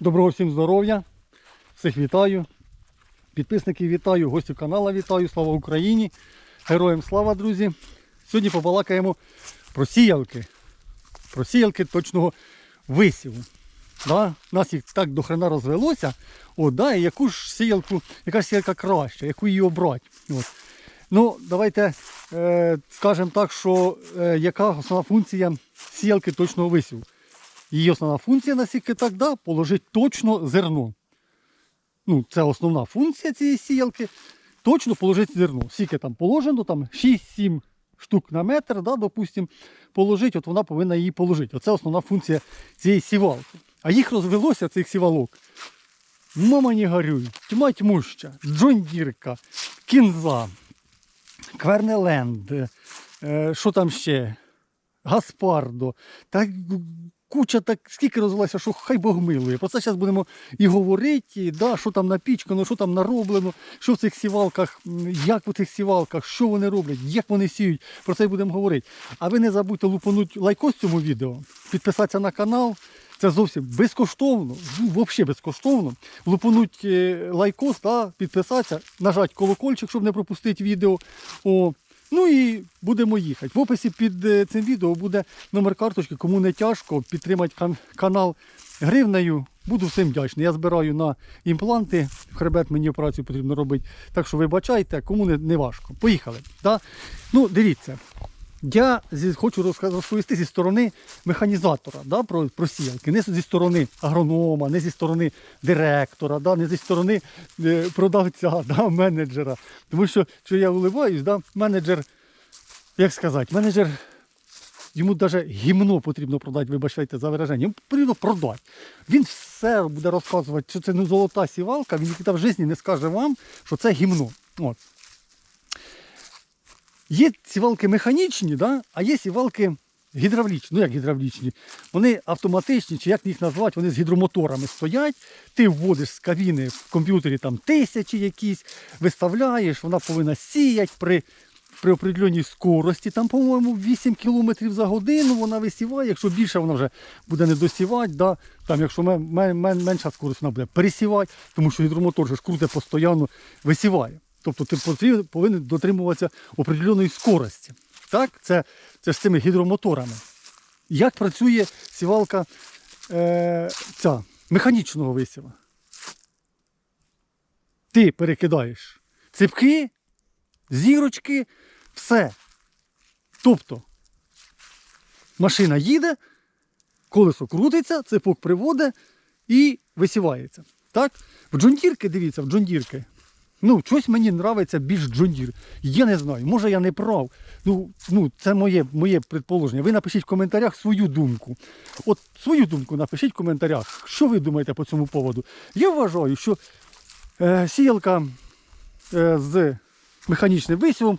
Доброго всім здоров'я. Всіх вітаю. Підписників вітаю, гостів каналу вітаю. Слава Україні! Героям слава, друзі! Сьогодні побалакаємо про сіялки. Про сіялки точного висіву. Да? Нас їх так до хрена розвелося. От, да, і яку ж сіялку, яка ж сіялка краща, яку її обрати. От. Ну, давайте е, скажемо так, що е, яка основна функція сіялки точного висіву. Її основна функція, наскільки так, да, положити точно зерно. Ну, це основна функція цієї сіялки. Точно положити зерно. Скільки там положено, там 6-7 штук на метр, да, допустим, положити, от вона повинна її положити. Оце основна функція цієї сівалки. А їх розвелося, цих сівалок. Мама не горюй, тьма тьмуща, Джондірка, кінза, Квернеленд, е, що там ще? Гаспардо. Та куча так, скільки розвелося, що хай Бог милує. Про це зараз будемо і говорити, і, да, що там напічкано, що там нароблено, що в цих сівалках, як в цих сівалках, що вони роблять, як вони сіють. Про це будемо говорити. А ви не забудьте лупанути лайкос цьому відео, підписатися на канал. Це зовсім безкоштовно, ну, взагалі безкоштовно. Лупануть е, лайкос, да, підписатися, нажати колокольчик, щоб не пропустити відео. О, Ну і будемо їхати. В описі під е, цим відео буде номер карточки, кому не тяжко підтримати кан- канал гривнею. Буду всім вдячний. Я збираю на імпланти, в хребет мені операцію потрібно робити. Так що вибачайте, кому не, не важко. Поїхали. Да? Ну, дивіться. Я зі, хочу розповісти зі сторони механізатора да, про, про сіянки. Не зі сторони агронома, не зі сторони директора, да, не зі сторони е, продавця, да, менеджера. Тому що, що я уливаюсь, да, менеджер, як сказати, менеджер, йому навіть гімно потрібно продати, вибачайте за вираження. Йому потрібно продати. Він все буде розказувати, що це не золота сівалка, він ніколи в житті не скаже вам, що це гімно. От. Є сівалки механічні, да? а є сівалки гідравлічні. Ну як гідравлічні? Вони автоматичні, чи як їх назвати, вони з гідромоторами стоять. Ти вводиш з кабіни в комп'ютері там тисячі якісь, виставляєш, вона повинна сіяти при, при определеній скорості. Там, по-моєму, 8 км за годину вона висіває. Якщо більше, вона вже буде не досівати. Да? Там, якщо мен, мен, мен- менша скорость, вона буде пересівати, тому що гідромотор же ж круте постійно висіває. Тобто ти повинен дотримуватися определеної скорості. Так? Це, це з цими гідромоторами. Як працює сівалка е, ця, механічного висіва? Ти перекидаєш ципки, зірочки, все. Тобто машина їде, колесо крутиться, ципок приводить і висівається. Так? В джондірки, дивіться, в джондірки. Ну, щось мені подобається більш джондір. Я не знаю, може я не прав. Ну, ну це моє, моє предположення. Ви напишіть в коментарях свою думку. От свою думку напишіть в коментарях, що ви думаєте по цьому поводу. Я вважаю, що е, сіялка е, з механічним висівом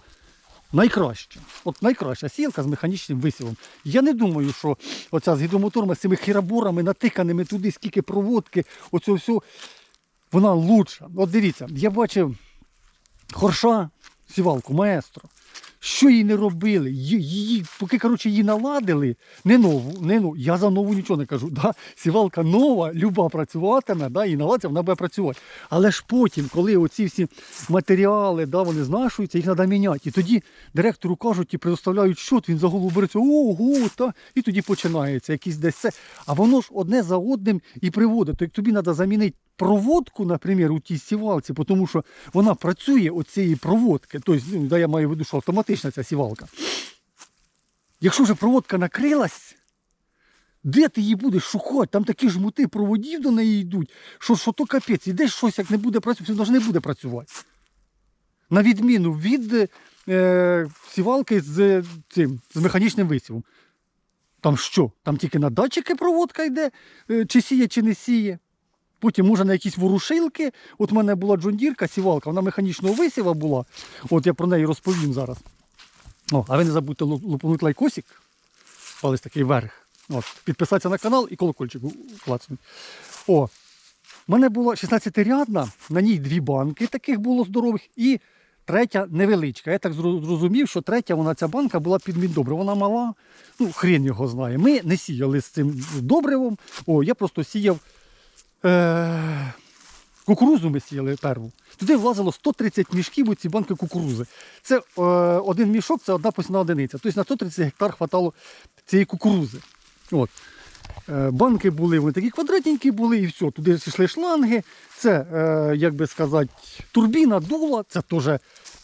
найкраща. От найкраща сіялка з механічним висівом. Я не думаю, що оця з гідромоторами, з цими хіраборами, натиканими туди, скільки проводки, оце все, вона лучша. От дивіться, я бачив хорша, сівалку, маестро. Що їй не робили? Її, поки коротше, її наладили, не нову, не нову. Я за нову нічого не кажу. Да? Сівалка нова, люба працюватиме, да? і наладиться, вона буде працювати. Але ж потім, коли оці всі матеріали, да, вони знашуються, їх треба міняти. І тоді директору кажуть і предоставляють щот, він за голову береться, ого, та, і тоді починається якийсь десь це. А воно ж одне за одним і приводить. То тобі треба замінити проводку, наприклад, у тій сівалці, тому що вона працює от проводки. Тобто, ну, да, я маю в виду, що автоматична ця сівалка. Якщо вже проводка накрилась, де ти її будеш шукати? Там такі ж мути проводів до неї йдуть, що, що то капець, ідеш щось, як не буде працювати, ж не буде працювати. На відміну від е, сівалки з, цим, з механічним висівом. Там що? Там тільки на датчики проводка йде, е, чи сіє, чи не сіє. Потім може на якісь ворушилки. От в мене була джондірка, сівалка, вона механічного висіва була. От я про неї розповім зараз. О, а ви не забудьте лу- лупанути лайкосик. Палець такий вверх. От, підписатися на канал і колокольчик клацнути. О, в мене була 16-рядна, на ній дві банки таких було здорових, і третя невеличка. Я так зрозумів, що третя вона ця банка була під міндобре. Вона мала, ну хрен його знає. Ми не сіяли з цим добривом. О, я просто сіяв Е- кукурузу ми сіяли перву. Туди влазило 130 мішків у ці банки кукурузи. Це е, один мішок, це одна посівна одиниця. Тобто на 130 гектар хватало цієї кукурузи. От. Е, Банки були, вони такі квадратненькі були, і все. Туди йшли шланги. Це, е, як би сказати, турбіна дула. Це теж,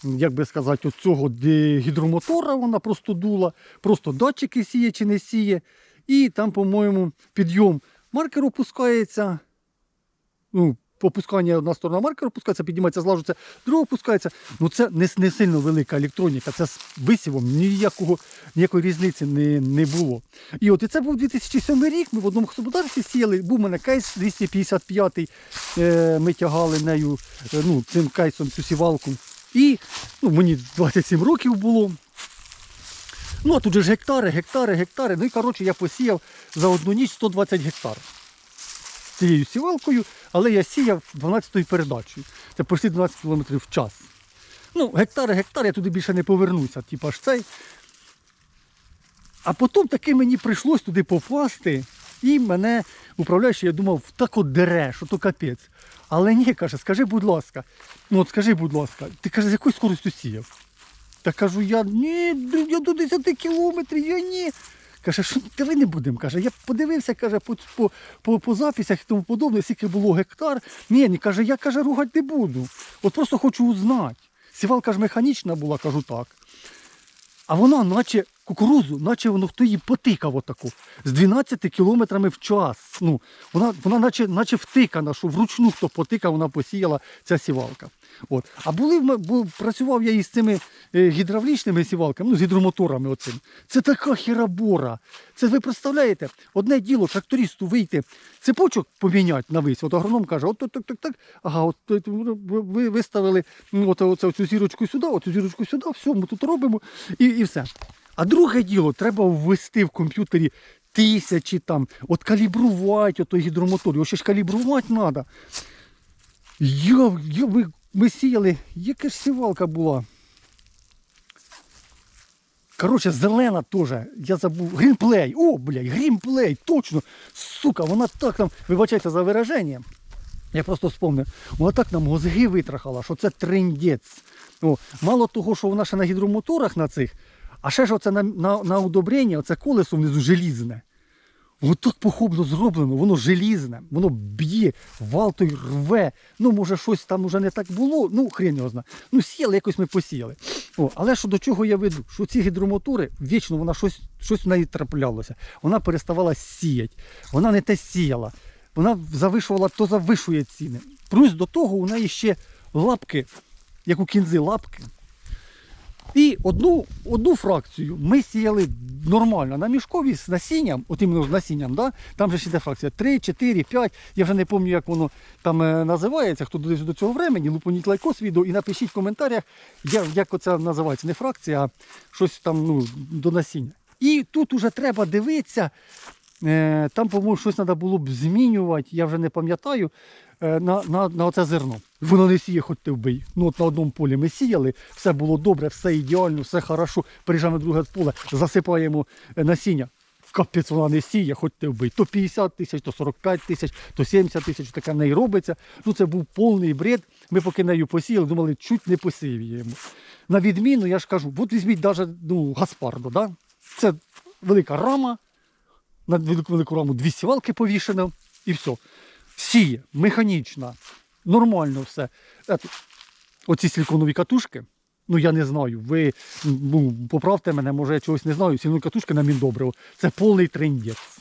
як би сказати, от цього гідромотора вона просто дула, просто датчики сіє чи не сіє. І там, по-моєму, підйом маркер опускається. Ну, опускання одна сторона маркер опускається, піднімається, злажується, друга опускається. Ну це не, не сильно велика електроніка, це з висівом ніякого, ніякої різниці не, не було. І от і це був 2007 рік. Ми в одному господарстві сіяли. Був у мене кейс 255 е, ми тягали нею е, ну, цим кейсом цю сівалку. І ну, мені 27 років було. Ну, а тут же ж гектари, гектари, гектари. Ну і коротше я посіяв за одну ніч 120 гектарів цією сівалкою, але я сіяв 12-ю передачею. Це почти 12 км в час. Ну, гектари, гектар, я туди більше не повернуся, типа ж цей. А потім таки мені прийшлось туди попасти, і мене управляючий, я думав, так от дере, що то капець. Але ні, каже, скажи, будь ласка, ну от скажи, будь ласка, ти каже, з якою скоростю сіяв? Та кажу, я ні, я до 10 кілометрів, я ні. Каже, що давай не будемо. Каже, я подивився, каже, по, по, по, по записях і тому подобне, скільки було гектар. Ні, ні, каже, я каже, ругати не буду. От просто хочу узнати. Сівалка ж механічна була, кажу так. А вона, наче кукурузу, наче воно хто її потикав отаку. З 12 кілометрами в час. Ну, вона, вона наче, наче втикана, що вручну хто потикав, вона посіяла ця сівалка. От. А були, бу- працював я із цими е, гідравлічними сівалками, ну, з гідромоторами оцим. Це така херабора. Це ви представляєте, одне діло трактористу вийти, цепочок поміняти на вись. От агроном каже, от так, так, так. Ага, от ви- ви виставили от, оце, цю зірочку сюди, оцю зірочку сюди, все, ми тут робимо і, і все. А друге діло, треба ввести в комп'ютері тисячі там, от калібрувати отой гідромотор, його ще ж калібрувати треба. Я, я, ми, ми сіяли, яка ж сівалка була. Коротше, зелена теж, я забув. Грінплей. О, блядь, грінплей, точно. Сука, вона так там, вибачайте за вираження. Я просто вспомнив, вона так нам мозги витрахала, що це триндець. Мало того, що вона ще на гідромоторах на цих, а ще ж оце на, на, на удобрення, оце колесо внизу желізне. Воно так похопно зроблено, воно желізне, воно б'є, вал той рве. Ну, може, щось там уже не так було, ну, хрен його знає. Ну, сіяли, якось ми посіяли. О, але що до чого я веду? Що ці гідромотори, вічно вона щось, щось в неї траплялося. Вона переставала сіяти, вона не те сіяла. Вона завишувала, то завишує ціни. Плюс до того у неї ще лапки, як у кінзи лапки. Одну, одну фракцію ми сіяли нормально на мішкові з насінням, от іменно з насінням, да? там же ще йде фракція 3, 4, 5. Я вже не пам'ятаю, як воно там е, називається. Хто додивився до цього времени, лупоніть лайкос відео і напишіть в коментарях, як, як оце називається. Не фракція, а щось там ну, до насіння. І тут уже треба дивитися. Е, там, по-моєму, щось треба було б змінювати, я вже не пам'ятаю, е, на, на, на оце зерно. Воно не сіє, хоч ти вбий. Ну, от на одному полі ми сіяли, все було добре, все ідеально, все хорошо. Приїжджаємо на друге поле, засипаємо е, насіння. Капець вона не сіє, хоч ти вбий. То 50 тисяч, то 45 тисяч, то 70 тисяч, таке в неї робиться. Ну це був повний бред. Ми поки нею посіяли, думали, чуть не посіємо. На відміну, я ж кажу, от візьміть навіть ну, Гаспардо, да? це велика рама, на велику, раму дві сівалки повішено і все. Сіє, механічно, нормально все. Оці силіконові катушки, ну я не знаю, ви ну, поправте мене, може я чогось не знаю, силіконові катушки на міндобриво. Це повний трендець.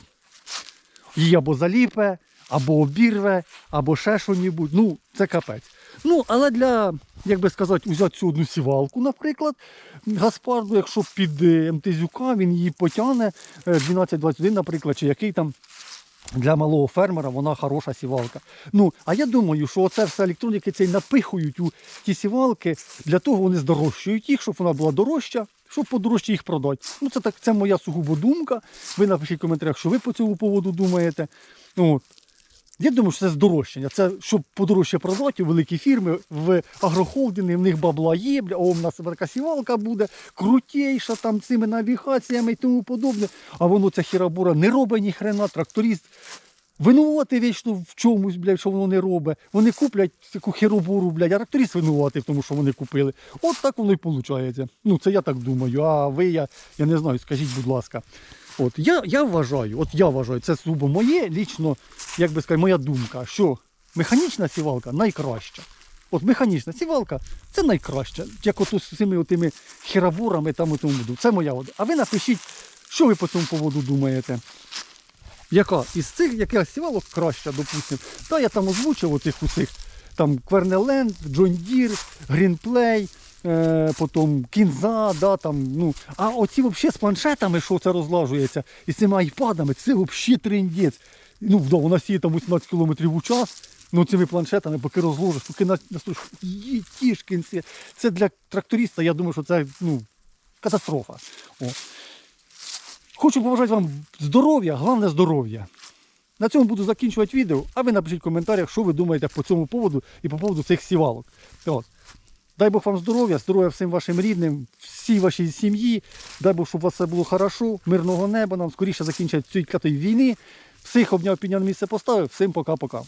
Її або заліпе, або обірве, або ще що-небудь. Ну, це капець. Ну, але для, як би сказати, взяти цю одну сівалку, наприклад, Гаспарду, якщо під е, МТЗюка, він її потягне е, 12-21, наприклад, чи який там. Для малого фермера вона хороша сівалка. Ну, а я думаю, що оце все електроніки цей напихують у ті сівалки, для того вони здорожчують їх, щоб вона була дорожча, щоб подорожче їх продати. Ну, це так, це моя сугубо думка. Ви напишіть в коментарях, що ви по цьому поводу думаєте. От. Я думаю, що це здорожчання. Це щоб подорожче продати великі фірми, в агрохолдинги, в них бабла є, бля, о, в нас така сівалка буде, крутейша там цими навігаціями і тому подобне. А воно ця хірабура не робить ні хрена, тракторист Винувати вічно в чомусь, блядь, що воно не робить. Вони куплять таку херобуру, блядь, а тракторист винуватий в тому, що вони купили. От так воно і виходить. Ну, це я так думаю. А ви, я, я не знаю, скажіть, будь ласка. От я, я вважаю, от я вважаю, це сугубо моє лічно, як би сказати, моя думка, що механічна сівалка найкраща. От механічна сівалка це найкраще. Як от з цими отими херабурами там у тому буду. Це моя вода. А ви напишіть, що ви по цьому поводу думаєте. Яка із цих, яка сівалок краща, допустимо. Та я там озвучив оцих усіх. Там Квернеленд, Джон Дір, Грінплей, е, потім Кінза, да, там, ну. А оці взагалі з планшетами, що це розлажується, і з цими айпадами, це взагалі трендець. Ну, да, вона сіє там 18 км у час. Ну, цими планшетами, поки розложиш, поки на, на тішкінці. Це для тракториста, я думаю, що це ну, катастрофа. О. Хочу побажати вам здоров'я, головне здоров'я. На цьому буду закінчувати відео, а ви напишіть в коментарях, що ви думаєте по цьому поводу і по поводу цих сівалок. От. Дай Бог вам здоров'я, здоров'я всім вашим рідним, всій вашій сім'ї. Дай Бог, щоб у вас все було хорошо, мирного неба, нам скоріше закінчать цю катої війни. Всіх обняв підняв місце поставив. Всім пока-пока.